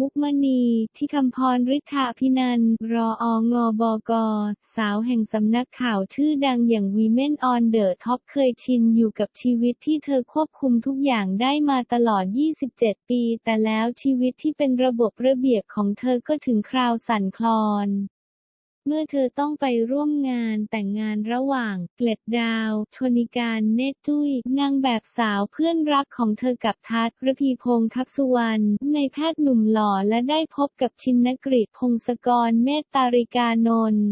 มุกมณี ที่คำพรฤทธาพินัน รอองบก สาวแห่งสำนักข่าวชื่อดังอย่างวีเมนออนเดอะท็อปเคยชินอยู่กับชีวิตที่เธอควบคุมทุกอย่างได้มาตลอด 27 ปี แต่แล้วชีวิตที่เป็นระบบระเบียบของเธอก็ถึงคราวสั่นคลอน เมื่อเธอต้องไปร่วมงานแต่งงานระหว่าง เกล็ดดาว ชนิการเนตจุ้ย นางแบบสาวเพื่อนรักของเธอกับทัศระพีพงศ์ทัพสุวรรณ ในแพทย์หนุ่มหล่อและได้พบกับชินนกฤษพงศกรเมตตาริกานนท์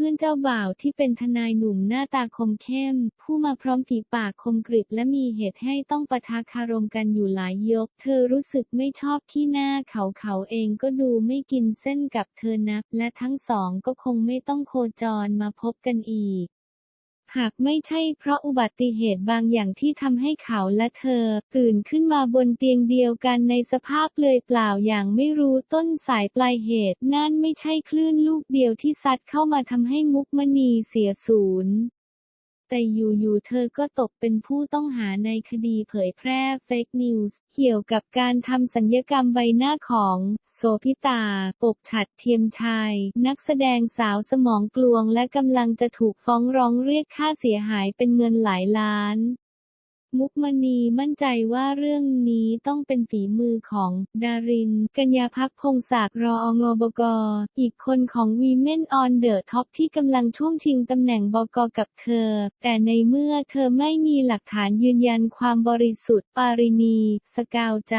พื่อนเจ้าบ่าวที่เป็นทนายหนุ่มหน้าตาคมเข้ม ผู้มาพร้อมฝีปากคมกริบและมีเหตุให้ต้องปะทะคารมกันอยู่หลายยก เธอรู้สึกไม่ชอบที่หน้าเขาเขาเองก็ดูไม่กินเส้นกับเธอนัก และทั้งสองก็คงไม่ต้องโคจรมาพบกันอีก หากไม่ใช่เพราะอุบัติเหตุบางอย่างที่ทำให้เขาและเธอ ตื่นขึ้นมาบนเตียงเดียวกันในสภาพเปลือยเปล่าอย่างไม่รู้ต้นสายปลายเหตุ นั่นไม่ใช่คลื่นลูกเดียวที่ซัดเข้ามาทำให้มุกมณีเสียศูนย์ แต่อยู่ๆเธอก็ตกเป็นผู้ต้องหาในคดีเผยแพร่เฟกนิวส์เกี่ยวกับการทำสัญญกรรมใบหน้าของ โสพิตา ปกฉัดเทียมชัย นักแสดงสาวสมองกลวงและกำลังจะถูกฟ้องร้องเรียกค่าเสียหายเป็นเงินหลายล้าน มุกมณีมั่นใจว่าเรื่องนี้ต้องเป็นฝีมือของ ดาริน กัญญาพักพงศักดิ์รอองบก อีกคนของ Women on the Top ที่กำลังช่วงชิงตำแหน่งบกกับเธอ แต่ในเมื่อเธอไม่มีหลักฐานยืนยันความบริสุทธิ์ปารินี สกาวใจ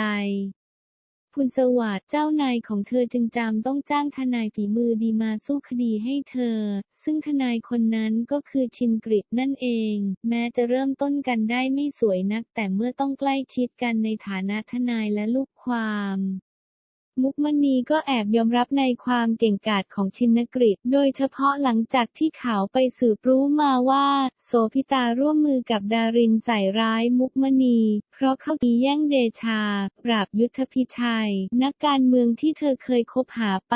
คุณสวัสดิ์เจ้านายของเธอจึงจำต้องจ้างทนายฝีมือดีมาสู้คดีให้เธอ ซึ่งทนายคนนั้นก็คือชินกฤษนั่นเอง แม้จะเริ่มต้นกันได้ไม่สวยนัก แต่เมื่อต้องใกล้ชิดกันในฐานะทนายและลูกความ มุกมณีก็แอบยอมรับในความเก่งกาจของชินกฤษ โดยเฉพาะหลังจากที่ข่าวไปสืบรู้มาว่า โสพิตาร่วมมือกับดารินใส่ร้ายมุกมณี เพราะเขาดีแย่งเดชา ปราบยุทธพิชัย นักการเมืองที่เธอเคยคบหาไป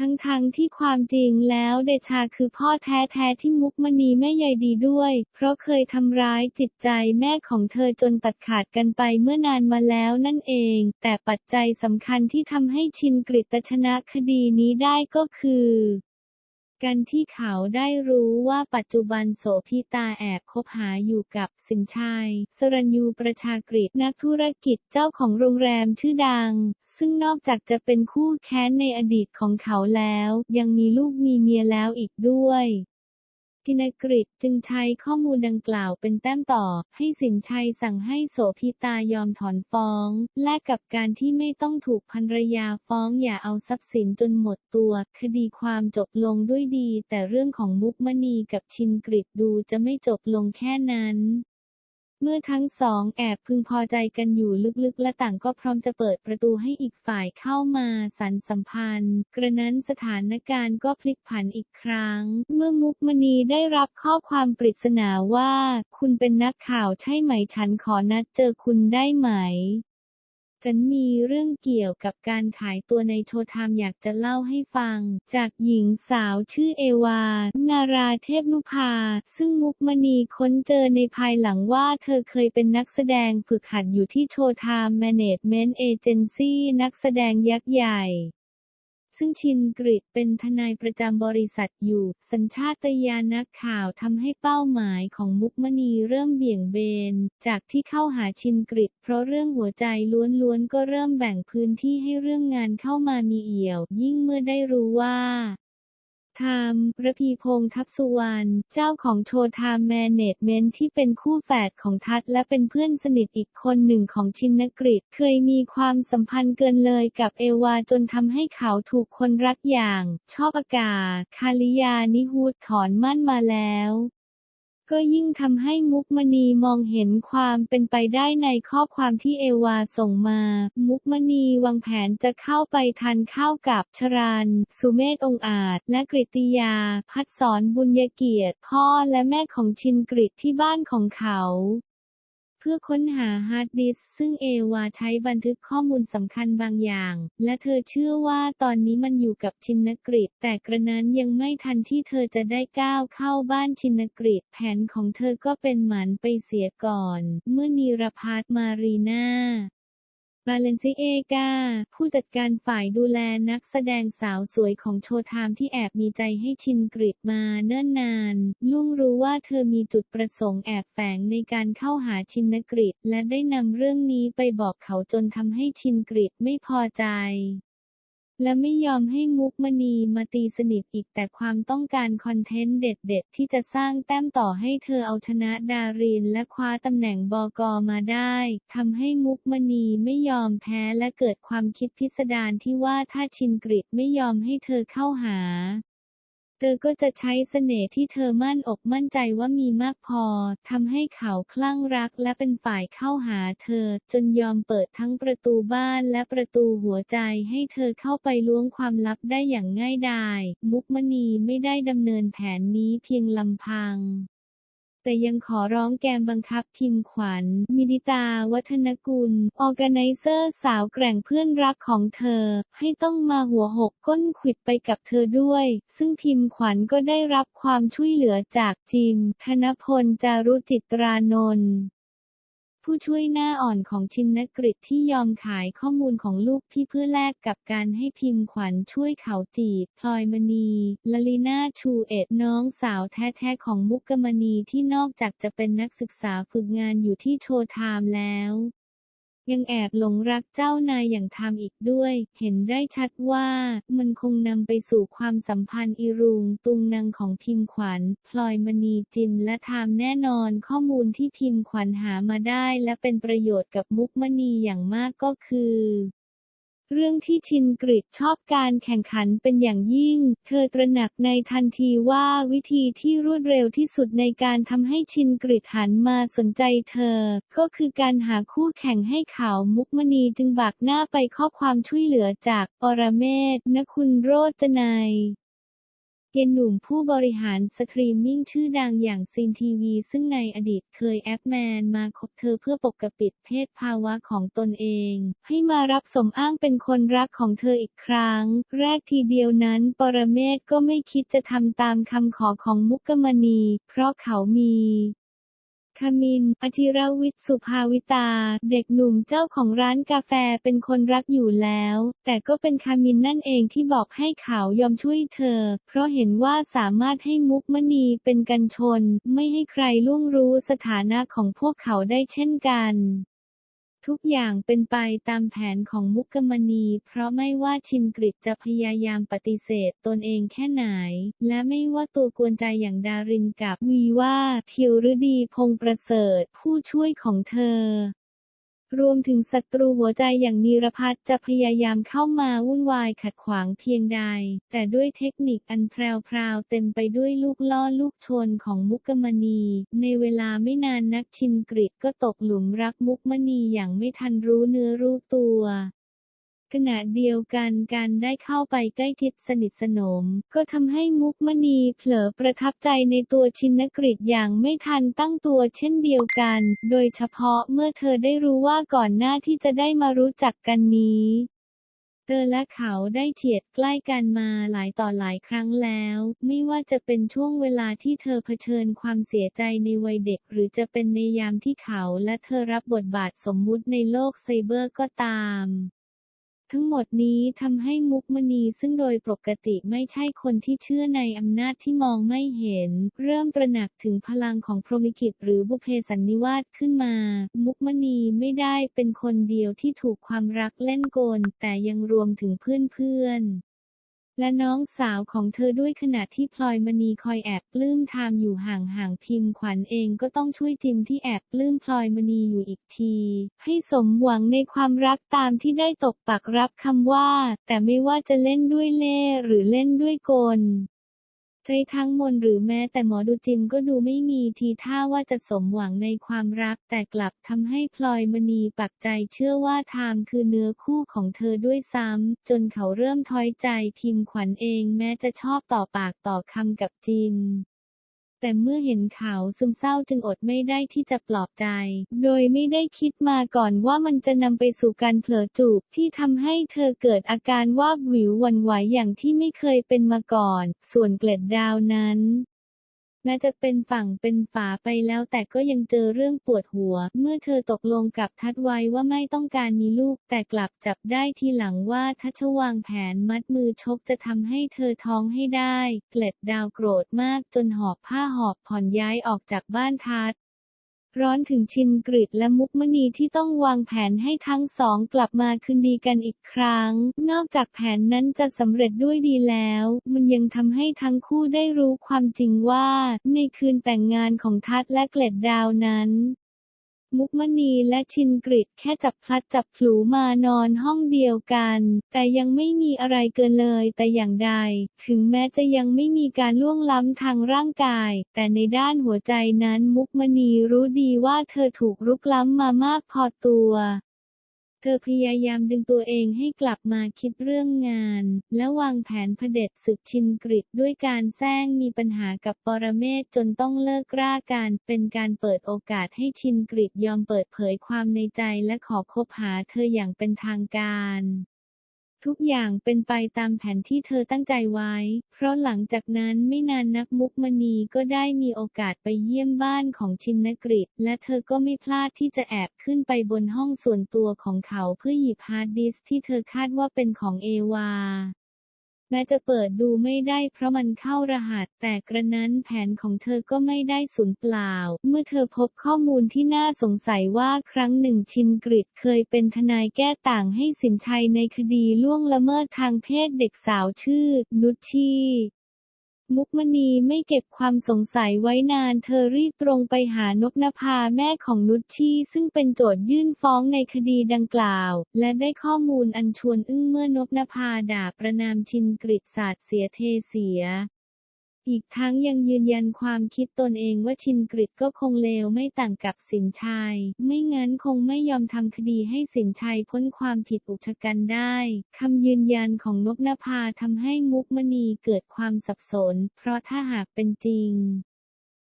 ทั้งๆที่ความจริงแล้วเดชาคือพ่อแท้ๆที่มุกมณีแม่ใยดีด้วย เพราะเคยทำร้ายจิตใจแม่ของเธอจนตัดขาดกันไปเมื่อนานมาแล้วนั่นเอง แต่ปัจจัยสำคัญที่ทำให้ชินกฤตชนะคดีนี้ได้ก็คือ การที่เขาได้รู้ว่าปัจจุบันโสพิตาแอบคบหาอยู่กับสินชัย สรัญยูประชากฤษนักธุรกิจเจ้าของโรงแรมชื่อดัง ซึ่งนอกจากจะเป็นคู่แค้นในอดีตของเขาแล้ว ยังมีลูกมีเมียแล้วอีกด้วย ชินกฤษจึงใช้ข้อมูลดังกล่าวเป็นแต้มต่อ ให้สินชัยสั่งให้โสภิตายอมถอนฟ้อง แลกกับการที่ไม่ต้องถูกภรรยาฟ้องอย่าเอาทรัพย์สินจนหมดตัว คดีความจบลงด้วยดี แต่เรื่องของมุกมณีกับชินกฤษดูจะไม่จบลงแค่นั้น เมื่อทั้งสองแอบพึงพอใจกันอยู่ลึกๆ และต่างก็พร้อมจะเปิดประตูให้อีกฝ่ายเข้ามาสันสัมพันธ์ กระนั้นสถานการณ์ก็พลิกผันอีกครั้ง เมื่อมุกมณีได้รับข้อความปริศนาว่า คุณเป็นนักข่าวใช่ไหมฉันขอนัดเจอคุณได้ไหม ฉันมีเรื่องเกี่ยวกับการขายตัวในโชว์ไทม์อยากจะเล่าให้ฟัง จากหญิงสาวชื่อเอวา นาราเทพนุภา ซึ่งมุกมณีค้นเจอในภายหลังว่าเธอเคยเป็นนักแสดงฝึกหัดอยู่ที่โชว์ไทม์แมเนจเมนต์เอเจนซี่นักแสดงยักษ์ใหญ่ ซึ่งชินกฤษเป็นทนายประจำบริษัทอยู่ สัญชาตญาณนักข่าวทำให้เป้าหมายของมุกมณีเริ่มเบี่ยงเบน จากที่เข้าหาชินกฤษเพราะเรื่องหัวใจล้วนๆก็เริ่มแบ่งพื้นที่ให้เรื่องงานเข้ามามีเอี่ยว ยิ่งเมื่อได้รู้ว่า ไทม์ระพีพงษ์ทัพสุวรรณ เจ้าของโชว์ไทม์แมเนจเมนต์ที่เป็นคู่แฝดของทัศและเป็นเพื่อนสนิทอีกคนหนึ่งของชินกฤษเคยมีความสัมพันธ์เกินเลยกับเอวาจนทำให้เขาถูกคนรักอย่าง ชอบอากาศคาลิยานิฮูดถอนมั่นมาแล้ว ก็ยิ่งทำให้มุกมณีมองเห็นความเป็นไปได้ในข้อความที่เอวาส่งมา มุกมณีวางแผนจะเข้าไปทานข้าวกับชรัน สุเมธองอาจ และกริติยา พัดสอนบุญยเกียรติ พ่อและแม่ของชินกริตที่บ้านของเขา เพื่อค้นหาฮาร์ดดิสซึ่งเอวาใช้บันทึกข้อมูลสำคัญบางอย่าง และเธอเชื่อว่าตอนนี้มันอยู่กับชินนกฤษแต่กระนั้นยังไม่ทันที่เธอจะได้ก้าวเข้าบ้านชินนกฤษแผนของเธอก็เป็นหมันไปเสียก่อน เมื่อนีรพัฒน์มารีนา บาเลนซิเอกา ผู้จัดการฝ่ายดูแลนักแสดงสาวสวยของโชว์ไทม์ที่แอบมีใจให้ชินกริตมาเนิ่นนาน ลุ่งรู้ว่าเธอมีจุดประสงค์แอบแฝงในการเข้าหาชินกริตและได้นำเรื่องนี้ไปบอกเขาจนทำให้ชินกริตไม่พอใจ และไม่ยอมให้มุกมณีมาตีสนิทอีกแต่ความต้องการคอนเทนต์เด็ดๆ ที่จะสร้างแต้มต่อให้เธอเอาชนะดารินและคว้าตำแหน่งบกมาได้ทำให้มุกมณีไม่ยอมแพ้และเกิดความคิดพิสดารที่ว่าถ้าชินกริตไม่ยอมให้เธอเข้าหา เธอก็จะใช้เสน่ห์ที่เธอมั่นอกมั่นใจว่ามีมากพอทำให้เขาคลั่งรักและเป็นฝ่ายเข้าหาเธอ จนยอมเปิดทั้งประตูบ้านและประตูหัวใจให้เธอเข้าไปล้วงความลับได้อย่างง่ายดาย มุกมณีไม่ได้ดำเนินแผนนี้เพียงลำพัง แต่ยังขอร้องแกมบังคับพิมพ์ขวัญ มินิตา วัฒนกุล ออแกไนเซอร์สาวแกร่งเพื่อนรักของเธอ ให้ต้องมาหัวหกก้นขิดไปกับเธอด้วย ซึ่งพิมพ์ขวัญก็ได้รับความช่วยเหลือจากจิม ธนพล จารุจิตรานนท์ ผู้ช่วยหน้าอ่อนของชินนกฤษที่ยอมขายข้อมูลของลูกพี่เพื่อแลกกับการให้พิมพ์ขวัญช่วยเขาจีบพลอยมณีลลิน่าชูเอ็ดน้องสาวแท้ๆของมุกกมณีที่นอกจากจะเป็นนักศึกษาฝึกงานอยู่ที่โชว์ไทม์แล้ว ยังแอบหลงรักเจ้านายอย่างทามอีกด้วย เห็นได้ชัดว่ามันคงนำไปสู่ความสัมพันธ์อีรุงตุงนางของพิมขวัญ พลอยมณีจิมและทามแน่นอนข้อมูลที่พิมขวัญหามาได้และเป็นประโยชน์กับมุกมณีอย่างมากก็คือ เรื่องที่ชินกริดชอบการแข่งขันเป็นอย่างยิ่ง เธอตระหนักในทันทีว่าวิธีที่รวดเร็วที่สุดในการทำให้ชินกริดหันมาสนใจเธอ ก็คือการหาคู่แข่งให้เขามุกมณีจึงบากหน้าไปข้อความช่วยเหลือจากปรเมศนคุณโรจนัย เกนหนุ่มผู้บริหารสตรีมมิ่งชื่อดังอย่างซีนทีวี ซึ่งในอดีตเคยแอปแมนมาคบเธอเพื่อปกปิดเพศภาวะของตนเอง ให้มารับสมอ้างเป็นคนรักของเธออีกครั้ง แรกทีเดียวนั้น ปรเมศก็ไม่คิดจะทำตามคำขอของมุกกมณี เพราะเขามี คามินอจิรวิทย์สุภาวิตา เด็กหนุ่มเจ้าของร้านกาแฟเป็นคนรักอยู่แล้ว แต่ก็เป็นคามินนั่นเองที่บอกให้เขายอมช่วยเธอ เพราะเห็นว่าสามารถให้มุกมณีเป็นกันชน ไม่ให้ใครล่วงรู้สถานะของพวกเขาได้เช่นกัน ทุกอย่างเป็นไปตามแผนของมุกกมณี เพราะไม่ว่าชินกริตจะพยายามปฏิเสธตนเองแค่ไหน และไม่ว่าตัวกวนใจอย่างดารินกับวีว่าพิวฤดีพงประเสริฐผู้ช่วยของเธอ รวมถึงศัตรูหัวใจอย่างนีรพัฒน์จะพยายามเข้ามาวุ่นวายขัดขวางเพียงใด แต่ด้วยเทคนิคอันแพรวๆเต็มไปด้วยลูกล่อลูกชนของมุกมณี ในเวลาไม่นานนักชินกริตก็ตกหลุมรักมุกมณีอย่างไม่ทันรู้เนื้อรู้ตัว ขณะเดียวกันการได้เข้าไปใกล้ชิดสนิทสนม ก็ทำให้มุกมณีเผลอประทับใจในตัวชินกฤษอย่างไม่ทันตั้งตัวเช่นเดียวกัน โดยเฉพาะเมื่อเธอได้รู้ว่าก่อนหน้าที่จะได้มารู้จักกันนี้เธอและเขาได้เฉียดใกล้กันมาหลายต่อหลายครั้งแล้ว ไม่ว่าจะเป็นช่วงเวลาที่เธอเผชิญความเสียใจในวัยเด็ก หรือจะเป็นในยามที่เขาและเธอรับบทบาทสมมุติในโลกไซเบอร์ก็ตาม ทั้งหมดนี้ทำให้มุกมณีซึ่งโดยปกติไม่ใช่คนที่เชื่อในอำนาจที่มองไม่เห็น เริ่มตระหนักถึงพลังของพรหมลิขิตหรือบุเพสันนิวาสขึ้นมา มุกมณีไม่ได้เป็นคนเดียวที่ถูกความรักเล่นกล แต่ยังรวมถึงเพื่อนๆ และน้องสาวของเธอด้วยขณะที่พลอยมณีคอยแอบปลื้มทามอยู่ห่างๆพิมพ์ขวัญเองก็ต้องช่วยจิมที่แอบปลื้มพลอยมณีอยู่อีกที ให้สมหวังในความรักตามที่ได้ตกปักรับคำว่า แต่ไม่ว่าจะเล่นด้วยเล่ห์หรือเล่นด้วยกล ใจทั้งมนหรือแม้แต่หมอดูจิมก็ดูไม่มีทีท่าว่าจะสมหวังในความรัก แต่กลับทำให้พลอยมณีปักใจเชื่อว่าไทามคือเนื้อคู่ของเธอด้วยซ้ำจนเขาเริ่มท้อยใจพิมพ์ขวัญเองแม้จะชอบต่อปากต่อคำกับจิม แต่เมื่อเห็นเขาซึมเศร้าจึงอดไม่ได้ที่จะปลอบใจ โดยไม่ได้คิดมาก่อนว่ามันจะนำไปสู่การเผลอจูบที่ทำให้เธอเกิดอาการวาบวิววันไหวอย่างที่ไม่เคยเป็นมาก่อน ส่วนเกล็ดดาวนั้น แม้จะเป็นฝั่งเป็นฝาไปแล้วแต่ก็ยังเจอเรื่องปวดหัว เมื่อเธอตกลงกับทัดไว้ว่าไม่ต้องการมีลูก แต่กลับจับได้ทีหลังว่าทัชวางแผนมัดมือชกจะทำให้เธอท้องให้ได้ เกล็ดดาวโกรธมากจนหอบผ้าหอบผ่อนย้ายออกจากบ้านทัด ร้อนถึงชินกฤษและมุกมณีที่ต้องวางแผนให้ทั้งสองกลับมาคืนดีกันอีกครั้ง นอกจากแผนนั้นจะสำเร็จด้วยดีแล้ว มันยังทำให้ทั้งคู่ได้รู้ความจริงว่า ในคืนแต่งงานของทัศและเกล็ดดาวนั้น มุกมณีและชินกฤษแค่จับพลัดจับผลูมานอนห้องเดียวกัน แต่ยังไม่มีอะไรเกินเลยแต่อย่างใด ถึงแม้จะยังไม่มีการล่วงล้ำทางร่างกาย แต่ในด้านหัวใจนั้นมุกมณีรู้ดีว่าเธอถูกรุกล้ำมามากพอตัว เธอพยายามดึงตัวเองให้กลับมาคิดเรื่องงาน และวางแผนเผด็จศึกชินกฤษด้วยการแซงมีปัญหากับปรเมศจนต้องเลิกร่าการเป็นการเปิดโอกาสให้ชินกฤษยอมเปิดเผยความในใจและขอคบหาเธออย่างเป็นทางการ ทุกอย่างเป็นไปตามแผนที่เธอตั้งใจไว้ เพราะหลังจากนั้นไม่นานนักมุกมณีก็ได้มีโอกาสไปเยี่ยมบ้านของชินกฤษและเธอก็ไม่พลาดที่จะแอบขึ้นไปบนห้องส่วนตัวของเขาเพื่อหยิบฮาร์ดดิสที่เธอคาดว่าเป็นของเอวา แม้จะเปิดดูไม่ได้เพราะมันเข้ารหัส แต่กระนั้นแผนของเธอก็ไม่ได้สูญเปล่า เมื่อเธอพบข้อมูลที่น่าสงสัยว่าครั้งหนึ่งชินกฤษเคยเป็นทนายแก้ต่างให้สินชัยในคดีล่วงละเมิดทางเพศเด็กสาวชื่อ นุชชี มุกมณีไม่เก็บความสงสัยไว้นาน เธอรีบตรงไปหานกนภาแม่ของนุชชีซึ่งเป็นโจทยื่นฟ้องในคดีดังกล่าว และได้ข้อมูลอันชวนอึ้งเมื่อนกนภาด่าประนามชินกฤษศาสตร์เสียเทเสีย อีกทั้งยังยืนยันความคิดตนเองว่าชินกฤตก็คงเลวไม่ต่างกับสินชัย ไม่งั้นคงไม่ยอมทำคดีให้สินชัยพ้นความผิดอุกชกันได้คำยืนยันของนกนภาทำให้มุกมณีเกิดความสับสน เพราะถ้าหากเป็นจริง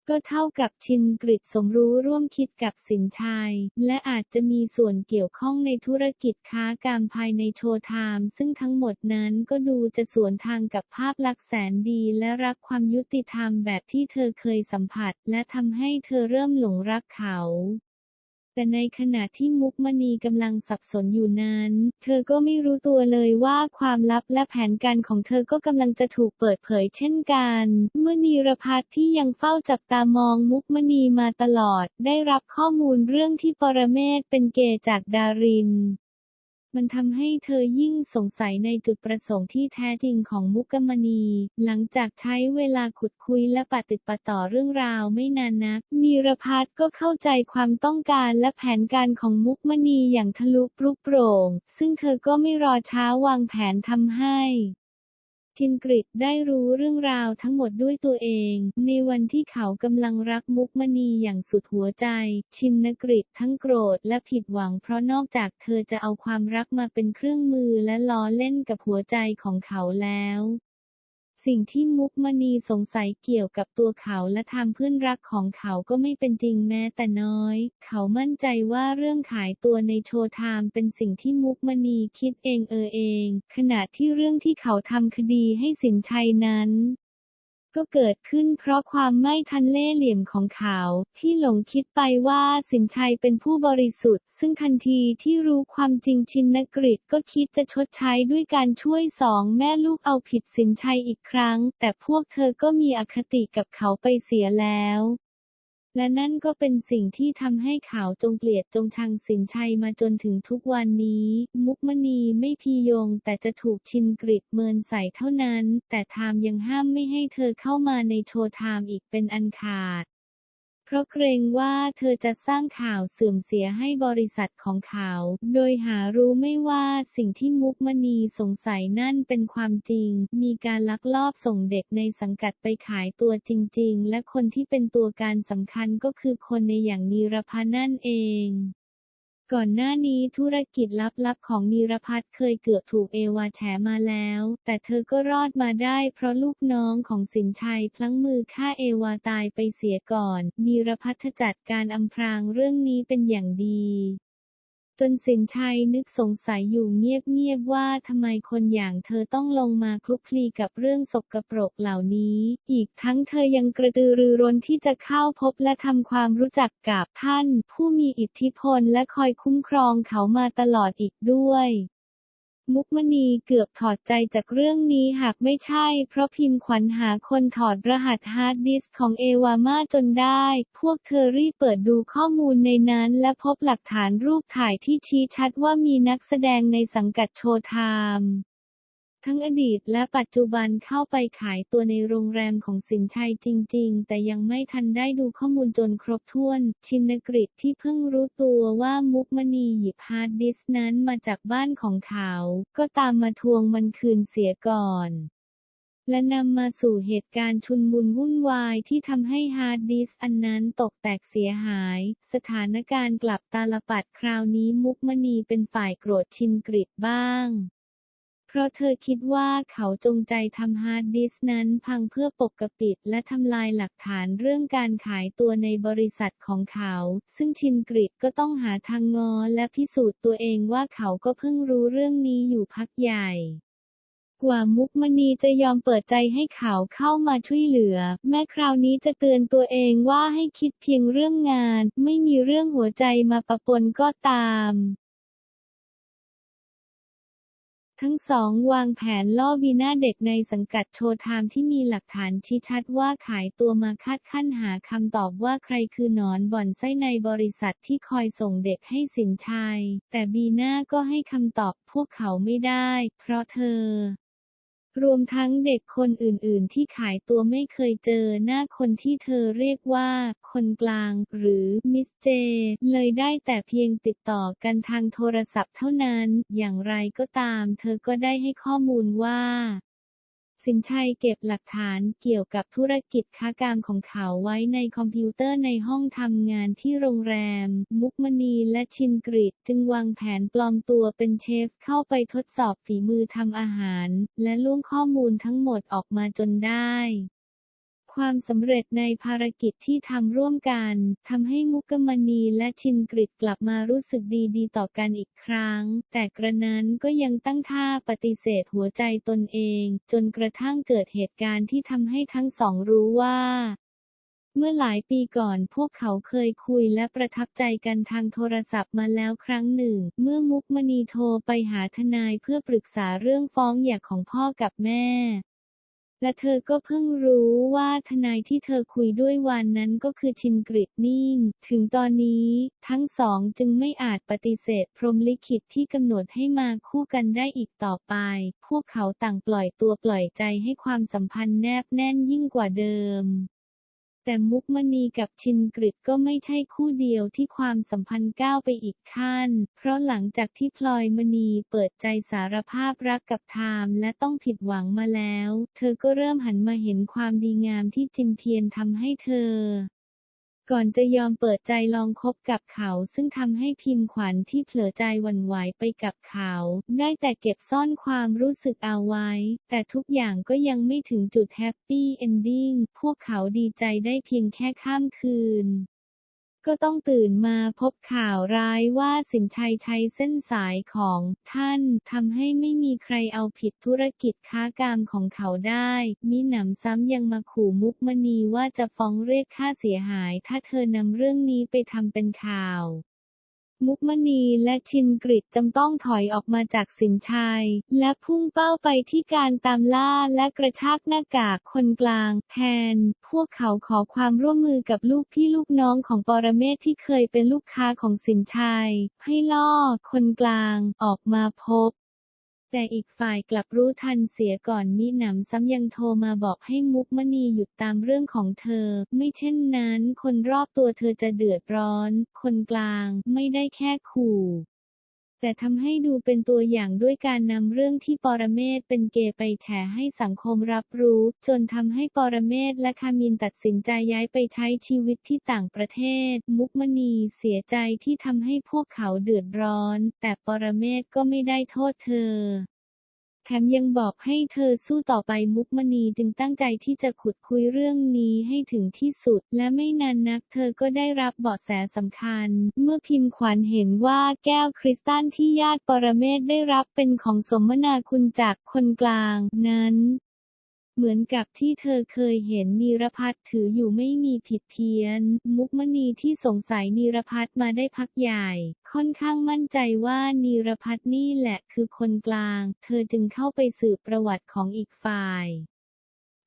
ก็เท่ากับชินกฤษสมรู้ร่วมคิดกับสินชัย และอาจจะมีส่วนเกี่ยวข้องในธุรกิจค้ากามภายในโชว์ไทม์ซึ่งทั้งหมดนั้นก็ดูจะสวนทางกับภาพลักษณ์แสนดีและรักความยุติธรรมแบบที่เธอเคยสัมผัส และทำให้เธอเริ่มหลงรักเขา แต่ในขณะที่มุกมณีกำลังสับสนอยู่นั้น เธอก็ไม่รู้ตัวเลยว่าความลับและแผนการของเธอก็กำลังจะถูกเปิดเผยเช่นกัน เมื่อนีรพัฒน์ที่ยังเฝ้าจับตามองมุกมณีมาตลอด ได้รับข้อมูลเรื่องที่ปรเมศเป็นเกย์จากดาริน มันทำให้เธอยิ่งสงสัยในจุดประสงค์ที่แท้จริงของมุกมณี หลังจากใช้เวลาขุดคุยและปะติดปะต่อเรื่องราวไม่นานนัก มีรพัฒก็เข้าใจความต้องการและแผนการของมุกมณีอย่างทะลุปรุโปร่ง ซึ่งเธอก็ไม่รอช้าวางแผนทำให้ ชินกฤตได้รู้เรื่องราวทั้งหมดด้วยตัวเอง ในวันที่เขากำลังรักมุกมณีอย่างสุดหัวใจ ชินนกฤตทั้งโกรธและผิดหวัง เพราะนอกจากเธอจะเอาความรักมาเป็นเครื่องมือและล้อเล่นกับหัวใจของเขาแล้ว สิ่งที่มุกมณีสงสัยเกี่ยวกับตัวเขาและทางเพื่อนรักของเขาก็ไม่เป็นจริงแม้แต่น้อย เขามั่นใจว่าเรื่องขายตัวในโชว์ไทม์เป็นสิ่งที่มุกมณีคิดเองเออเอง ขณะที่เรื่องที่เขาทำคดีให้สินชัยนั้น ก็เกิดขึ้นเพราะความไม่ทันเล่เหลี่ยมของเขา ที่หลงคิดไปว่าสินชัยเป็นผู้บริสุทธิ์ ซึ่งทันทีที่รู้ความจริงชินกฤษก็คิดจะชดใช้ด้วยการช่วยสองแม่ลูกเอาผิดสินชัยอีกครั้ง แต่พวกเธอก็มีอคติกับเขาไปเสียแล้ว และนั่นก็เป็นสิ่งที่ทำให้เขาจงเกลียดจงชังสินชัยมาจนถึงทุกวันนี้ มุกมณีไม่พียง แต่จะถูกชินกริดเมินใส่เท่านั้น แต่ไทม์ยังห้ามไม่ให้เธอเข้ามาในโชว์ไทม์อีกเป็นอันขาด เพราะเกรงว่าเธอจะสร้างข่าวเสื่อมเสียให้บริษัทของเขา โดยหารู้ไม่ว่าสิ่งที่มุกมณีสงสัยนั่นเป็นความจริง มีการลักลอบส่งเด็กในสังกัดไปขายตัวจริง ๆ และคนที่เป็นตัวการสำคัญก็คือคนในอย่างนีรพานั่นเอง ก่อนหน้านี้ธุรกิจลับๆของนีรพัฒน์เคยเกือบถูกเอวาแฉมาแล้ว แต่เธอก็รอดมาได้เพราะลูกน้องของสินชัยพลั้งมือฆ่าเอวาตายไปเสียก่อนนีรพัฒน์จัดการอำพรางเรื่องนี้เป็นอย่างดี จนสินชัยนึกสงสัยอยู่เงียบๆว่าทำไมคนอย่างเธอต้องลงมาคลุกคลีกับเรื่องสกปรกเหล่านี้ อีกทั้งเธอยังกระตือรือร้นที่จะเข้าพบและทำความรู้จักกับท่าน ผู้มีอิทธิพลและคอยคุ้มครองเขามาตลอดอีกด้วย มุกมณีเกือบถอดใจจากเรื่องนี้หากไม่ใช่ เพราะพิมพ์ขวัญหาคนถอดรหัสฮาร์ดดิสก์ของเอวามาจนได้ พวกเธอรีบเปิดดูข้อมูลในนั้นและพบหลักฐานรูปถ่ายที่ชี้ชัดว่ามีนักแสดงในสังกัดโชว์ไทม์ ทั้งอดีตและปัจจุบันเข้าไปขายตัวในโรงแรมของสินชัยจริง ๆ แต่ยังไม่ทันได้ดูข้อมูลจนครบถ้วน ชินกฤษที่เพิ่งรู้ตัวว่ามุกมณีหยิบฮาร์ดดิสนั้นมาจากบ้านของเขา ก็ตามมาทวงมันคืนเสียก่อนและนำมาสู่เหตุการณ์ชุนมุนวุ่นวายที่ทำให้ฮาร์ดดิสอันนั้นตกแตกเสียหาย สถานการณ์กลับตาลปัดคราวนี้มุกมณีเป็นฝ่ายโกรธชินกฤษบ้าง ราะเธอคิดว่าเขาจงใจทำฮาร์ดดิส์นั้นพังเพื่อปกปิดและทำลายหลักฐานเรื่องการขายตัวในบริษัทของเขา ซึ่งชินกฤษก็ต้องหาทางงอและพิสูจน์ตัวเองว่าเขาก็เพิ่งรู้เรื่องนี้อยู่พักใหญ่กว่ามุกมณีจะยอมเปิดใจให้เขาเข้ามาช่วยเหลือ แม้คราวนี้จะเตือนตัวเองว่าให้คิดเพียงเรื่องงาน ไม่มีเรื่องหัวใจมาปะปนก็ตาม ทั้งสองวางแผนล่อบีน่าเด็กในสังกัดโชว์ไทม์ที่มีหลักฐานชี้ชัดว่าขายตัวมาคาดขั้นหาคำตอบว่าใครคือหนอนบ่อนไส้ในบริษัทที่คอยส่งเด็กให้สินชัย แต่บีน่าก็ให้คำตอบพวกเขาไม่ได้ เพราะเธอ รวมทั้งเด็กคนอื่นๆ ที่ขายตัวไม่เคยเจอหน้าคนที่เธอเรียกว่า คนกลาง หรือมิสเจ เลยได้แต่เพียงติดต่อกันทางโทรศัพท์เท่านั้น อย่างไรก็ตาม เธอก็ได้ให้ข้อมูลว่า สินชัยเก็บหลักฐานเกี่ยวกับธุรกิจค้ากามของเขาไว้ในคอมพิวเตอร์ในห้องทำงานที่โรงแรม มุกมณีและชินกฤษจึงวางแผนปลอมตัวเป็นเชฟเข้าไปทดสอบฝีมือทำอาหาร และล่วงข้อมูลทั้งหมดออกมาจนได้ ความสำเร็จในภารกิจที่ทำร่วมกันทำให้มุกมณีและชินกฤษกลับมารู้สึกดีๆต่อกันอีกครั้ง แต่กระนั้นก็ยังตั้งท่าปฏิเสธหัวใจตนเอง จนกระทั่งเกิดเหตุการณ์ที่ทำให้ทั้งสองรู้ว่าเมื่อหลายปีก่อนพวกเขาเคยคุยและประทับใจกันทางโทรศัพท์มาแล้วครั้งหนึ่ง เมื่อมุกมณีโทรไปหาทนายเพื่อปรึกษาเรื่องฟ้องหย่าของพ่อกับแม่ และเธอก็เพิ่งรู้ว่าทนายที่เธอคุยด้วยวันนั้นก็คือชินกฤตนิ่ง ถึงตอนนี้ทั้งสองจึงไม่อาจปฏิเสธพรมลิขิตที่กำหนดให้มาคู่กันได้อีกต่อไป พวกเขาต่างปล่อยตัวปล่อยใจให้ความสัมพันธ์แนบแน่นยิ่งกว่าเดิม แต่มุกมณีกับชินกฤตก็ไม่ใช่คู่เดียวที่ความสัมพันธ์ก้าวไปอีกขั้น เพราะหลังจากที่พลอยมณีเปิดใจสารภาพรักกับไทม์และต้องผิดหวังมาแล้ว เธอก็เริ่มหันมาเห็นความดีงามที่จินเพียรทำให้เธอ ก่อนจะยอมเปิดใจลองคบกับเขา ซึ่งทำให้พิมพ์ขวัญที่เผลอใจหวั่นไหวไปกับเขา ได้แต่เก็บซ่อนความรู้สึกเอาไว้ แต่ทุกอย่างก็ยังไม่ถึงจุดแฮปปี้เอนดิ้งพวกเขาดีใจได้เพียงแค่ข้ามคืน ก็ต้องตื่นมาพบข่าวร้ายว่าสินชัยใช้เส้นสายของท่านทำให้ไม่มีใครเอาผิดธุรกิจค้ากามของเขาได้ มิหนำซ้ำยังมาขู่มุกมณีว่าจะฟ้องเรียกค่าเสียหาย ถ้าเธอนำเรื่องนี้ไปทำเป็นข่าว มุกมณีและชินกฤตจำต้องถอยออกมาจากสินชัย และพุ่งเป้าไปที่การตามล่าและกระชากหน้ากากคนกลาง แทน พวกเขาขอความร่วมมือกับลูกพี่ลูกน้องของปรเมศที่เคยเป็นลูกค้าของสินชัย ให้ล่อคนกลางออกมาพบ แต่อีกฝ่ายกลับรู้ทันเสียก่อนมิหนำซ้ำยังโทรมาบอกให้มุกมณีหยุดตามเรื่องของเธอ ไม่เช่นนั้น คนรอบตัวเธอจะเดือดร้อน คนกลางไม่ได้แค่ขู่ แต่ทำให้ดูเป็นตัวอย่างด้วยการนำเรื่องที่ปรเมศเป็นเกย์ไปแฉให้สังคมรับรู้ จนทำให้ปรเมศและคามินตัดสินใจย้ายไปใช้ชีวิตที่ต่างประเทศ มุกมณีเสียใจที่ทำให้พวกเขาเดือดร้อน แต่ปรเมศก็ไม่ได้โทษเธอ แถมยังบอกให้เธอสู้ต่อไปมุกมณีจึงตั้งใจที่จะขุดคุยเรื่องนี้ให้ถึงที่สุด และไม่นานนักเธอก็ได้รับเบาะแสสำคัญ เมื่อพิมพ์ขวัญเห็นว่าแก้วคริสตัลที่ญาติปรเมศได้รับเป็นของสมนาคุณจากคนกลาง นั้น เหมือนกับที่เธอเคยเห็นนีรพัฒถืออยู่ไม่มีผิดเพี้ยน มุกมณีที่สงสัยนีรพัฒมาได้พักใหญ่ ค่อนข้างมั่นใจว่านีรพัฒนี่แหละคือคนกลาง เธอจึงเข้าไปสืบประวัติของอีกฝ่าย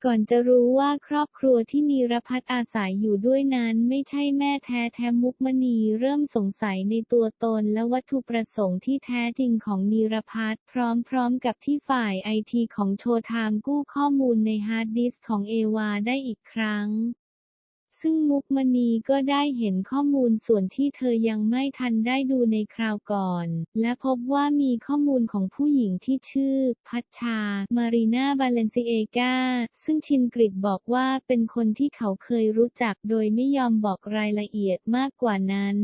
ก่อนจะรู้ว่าครอบครัวที่นีรพัฒน์อาศัยอยู่ด้วยนั้นไม่ใช่แม่แท้แท้มุกมณีเริ่มสงสัยในตัวตนและวัตถุประสงค์ที่แท้จริงของนีรพัฒน์พร้อมๆกับที่ฝ่ายไอทีของโชว์ไทม์กู้ข้อมูลในฮาร์ดดิสก์ของเอวาได้อีกครั้ง ซึ่งมุกมณีก็ได้เห็นข้อมูลส่วนที่เธอยังไม่ทันได้ดูในคราวก่อน และพบว่ามีข้อมูลของผู้หญิงที่ชื่อ พัชชา มารีนาบาเลนซิเอกา ซึ่งชินกริตบอกว่าเป็นคนที่เขาเคยรู้จักโดยไม่ยอมบอกรายละเอียดมากกว่านั้น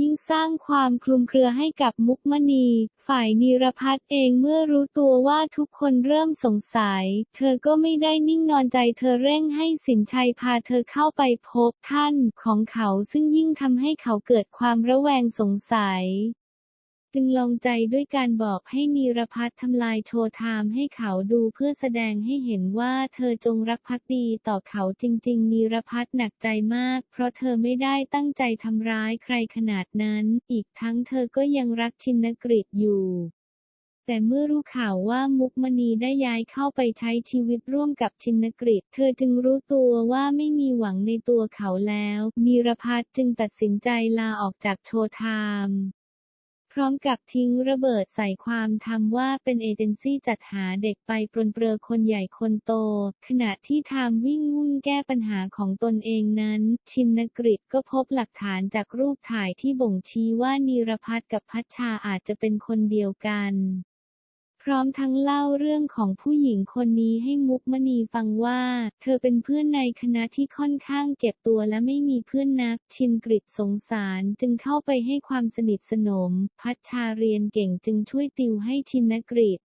ยิ่งสร้างความคลุมเครือให้กับมุกมณี ฝ่ายนิรพัฒน์เองเมื่อรู้ตัวว่าทุกคนเริ่มสงสัย เธอก็ไม่ได้นิ่งนอนใจเธอเร่งให้สินชัยพาเธอเข้าไปพบท่านของเขาซึ่งยิ่งทำให้เขาเกิดความระแวงสงสัย จึงลองใจด้วยการบอกให้นีรพัฒน์ทำลายโชว์ไทม์ให้เขาดูเพื่อแสดงให้เห็นว่าเธอจงรักภักดีต่อเขาจริง ๆ นีรพัฒน์หนักใจมาก เพราะเธอไม่ได้ตั้งใจทำร้ายใครขนาดนั้น อีกทั้งเธอก็ยังรักชินกฤษอยู่แต่เมื่อรู้ข่าวว่ามุกมณีได้ย้ายเข้าไปใช้ชีวิตร่วมกับชินกฤษเธอจึงรู้ตัวว่าไม่มีหวังในตัวเขาแล้วนีรพัฒจึงตัดสินใจลาออกจากโชว์ไทม์ ร้อมกับทิ้งระเบิดใส่ความทำว่าเป็นเอเจนซี่จัดหาเด็กไปปรนเปรอคนใหญ่คนโต ขณะที่ทามวิ่งวุ่นแก้ปัญหาของตนเองนั้น ชินนกฤษก็พบหลักฐานจากรูปถ่ายที่บ่งชี้ว่านีรพัฒน์กับพัชชาอาจจะเป็นคนเดียวกัน ร้อมทั้งเล่าเรื่องของผู้หญิงคนนี้ให้มุกมณีฟังว่า เธอเป็นเพื่อนในคณะที่ค่อนข้างเก็บตัวและไม่มีเพื่อนนัก ชินกฤษสงสารจึงเข้าไปให้ความสนิทสนม พัชชาเรียนเก่งจึงช่วยติวให้ชินกฤษ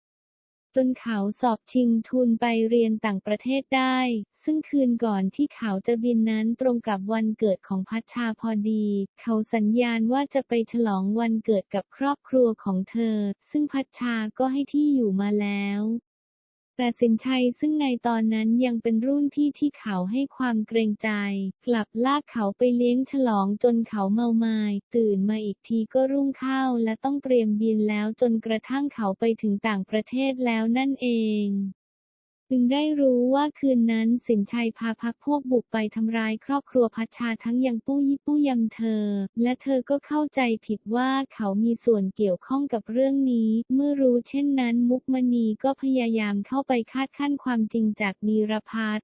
จนเขาสอบชิงทุนไปเรียนต่างประเทศได้ ซึ่งคืนก่อนที่เขาจะบินนั้นตรงกับวันเกิดของพัชชาพอดี เขาสัญญาณว่าจะไปฉลองวันเกิดกับครอบครัวของเธอ ซึ่งพัชชาก็ให้ที่อยู่มาแล้ว แต่สินชัยซึ่งในตอนนั้นยังเป็นรุ่นพี่ที่เขาให้ความเกรงใจ กลับลากเขาไปเลี้ยงฉลองจนเขาเมามาย ตื่นมาอีกทีก็รุ่งข้าวและต้องเตรียมบินแล้วจนกระทั่งเขาไปถึงต่างประเทศแล้วนั่นเอง จึงได้รู้ว่าคืนนั้นสินชัยพาพักพวกบุกไปทำร้ายครอบครัวพัชชาทั้งยังปู้ยี่ปู้ยำเธอ และเธอก็เข้าใจผิดว่าเขามีส่วนเกี่ยวข้องกับเรื่องนี้ เมื่อรู้เช่นนั้นมุกมณีก็พยายามเข้าไปคาดขั้นความจริงจากนีรพัฒ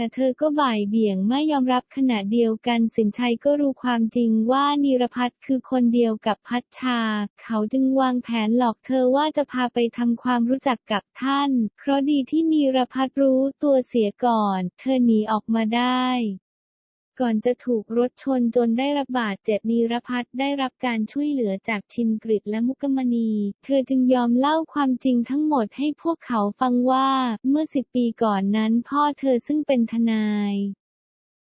แต่เธอก็บ่ายเบี่ยงไม่ยอมรับขณะเดียวกันสินชัยก็รู้ความจริงว่านิรพัฒน์คือคนเดียวกับพัชชา เขาจึงวางแผนหลอกเธอว่าจะพาไปทำความรู้จักกับท่าน เพราะดีที่นิรพัฒน์รู้ตัวเสียก่อน เธอหนีออกมาได้ ก่อนจะถูกรถชนจนได้รับบาดเจ็บนีรพัฒน์ได้รับการช่วยเหลือจากชินกฤษและมุกมณี เธอจึงยอมเล่าความจริงทั้งหมดให้พวกเขาฟังว่าเมื่อสิบปีก่อนนั้นพ่อเธอซึ่งเป็นทนาย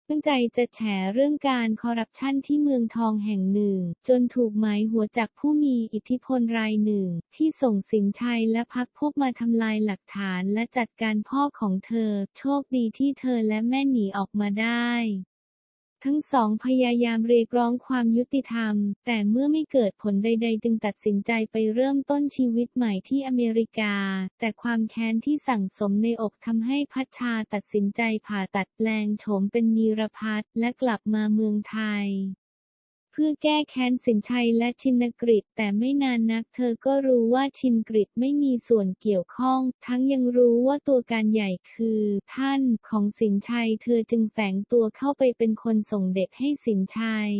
ตั้งใจจะแฉเรื่องการคอร์รัปชันที่เมืองทองแห่งหนึ่ง จนถูกหมายหัวจากผู้มีอิทธิพลรายหนึ่ง ที่ส่งสินชัยและพักพวกมาทำลายหลักฐานและจัดการพ่อของเธอ โชคดีที่เธอและแม่หนีออกมาได้ ทั้งสองพยายามเรียกร้องความยุติธรรม แต่เมื่อไม่เกิดผลใด ๆ จึงตัดสินใจไปเริ่มต้นชีวิตใหม่ที่อเมริกา แต่ความแค้นที่สั่งสมในอกทำให้พัชชาตัดสินใจผ่าตัดแปลงโฉมเป็นนีรพัฒและกลับมาเมืองไทย พื่อแก้แค้นสินชัยและชินกฤตแต่ไม่นานนักเธอก็รู้ว่าชินกฤตไม่มีส่วนเกี่ยวข้อง ทั้งยังรู้ว่าตัวการใหญ่คือ ท่านของสินชัยเธอจึงแฝงตัวเข้าไปเป็นคนส่งเด็กให้สินชัย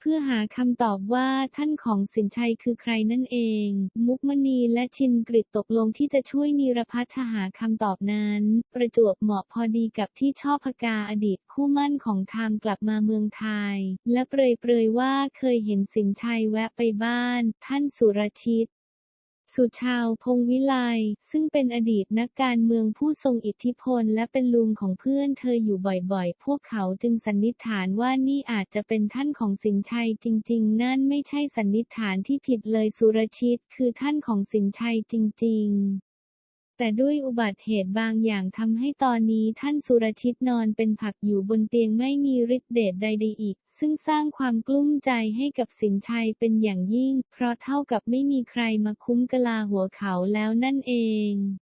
เพื่อหาคำตอบว่าท่านของสินชัยคือใครนั่นเอง มุกมณีและชินกฤษตกลงที่จะช่วยนีรพัฒหาคำตอบนั้น ประจวบเหมาะพอดีกับที่ชอบพกาอดีตคู่มั่นของทามกลับมาเมืองไทย และเปรยเปรยว่าเคยเห็นสินชัยแวะไปบ้าน ท่านสุรชิต สุชาวพงวิไลซึ่งเป็นอดีตนักการเมืองผู้ทรงอิทธิพลและเป็นลุงของเพื่อนเธออยู่บ่อยๆ พวกเขาจึงสันนิษฐานว่านี่อาจจะเป็นท่านของสินชัยจริง ๆ นั่นไม่ใช่สันนิษฐานที่ผิดเลยสุรชิตคือท่านของสินชัยจริง ๆ แต่ด้วยอุบัติเหตุบางอย่างทำให้ตอนนี้ท่านสุรชิตนอนเป็นผักอยู่บนเตียงไม่มีฤทธิ์เดชใดๆอีก ซึ่งสร้างความกลุ้มใจให้กับสินชัยเป็นอย่างยิ่ง เพราะเท่ากับไม่มีใครมาคุ้มกลาหัวเขาแล้วนั่นเอง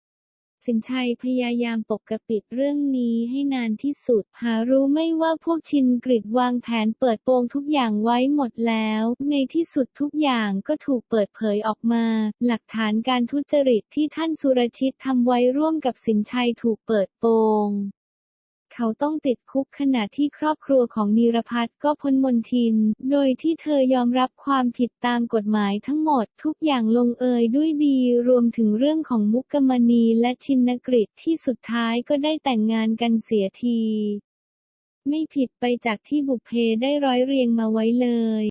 สินชัยพยายามปกปิดเรื่องนี้ให้นานที่สุด หารู้ไม่ว่าพวกชินกฤษวางแผนเปิดโปงทุกอย่างไว้หมดแล้ว ในที่สุดทุกอย่างก็ถูกเปิดเผยออกมา หลักฐานการทุจริตที่ท่านสุรชิตทำไว้ร่วมกับสินชัยถูกเปิดโปง เขาต้องติดคุกขณะที่ครอบครัวของนีรพัฒน์ก็พ้นมนทิน โดยที่เธอยอมรับความผิดตามกฎหมายทั้งหมดทุกอย่างลงเอยด้วยดีรวมถึงเรื่องของมุกกมณีและชินกฤษที่สุดท้ายก็ได้แต่งงานกันเสียที ไม่ผิดไปจากที่บุพเพได้ร้อยเรียงมาไว้เลย